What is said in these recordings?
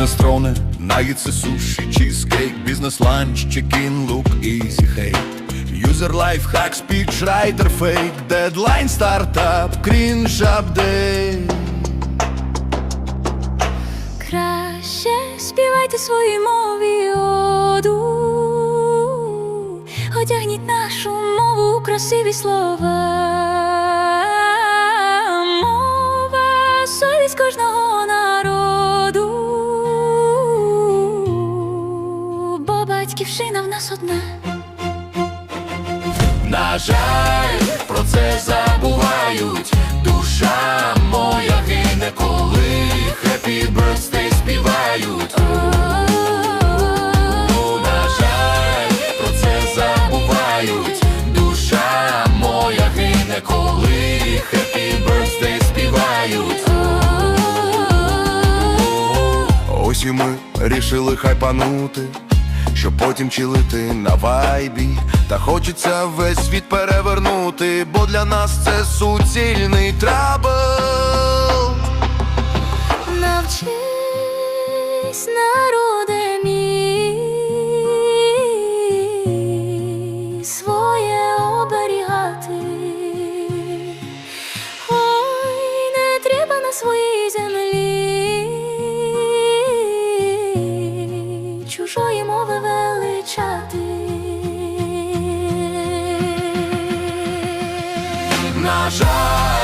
мінестроне, нагідси суші, чізкейк, бізнес-ланч, чекін, лук, ізі хейт. Юзер лайф, хак, спіч, райтер, фейк, дедлайн, стартап, крінж, апдейт. Краще співайте свої мові оду, одягніть нашу мову красиві слова. Батьківщина в нас одна. На жаль, про це забувають. Душа моя гине, коли Happy Birthday співають. Ну, на жаль, про це забувають. Душа моя гине, коли Happy Birthday співають. Ось і ми рішили хайпанути, щоб потім чилити на вайбі. Та хочеться весь світ перевернути, бо для нас це суцільний трабл. Навчись, народе своє оберігати. Ой, не треба на своїй На жаль,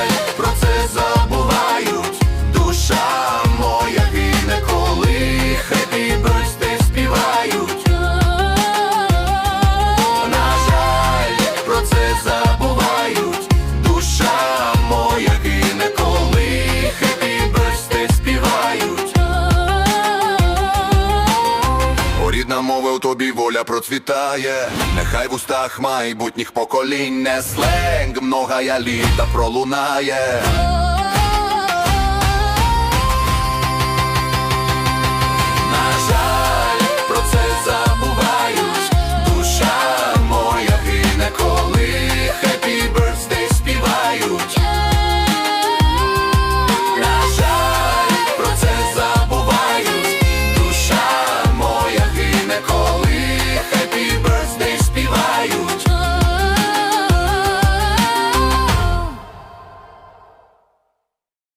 У тобі воля процвітає, нехай в устах майбутніх поколінь не сленг, я літа пролунає.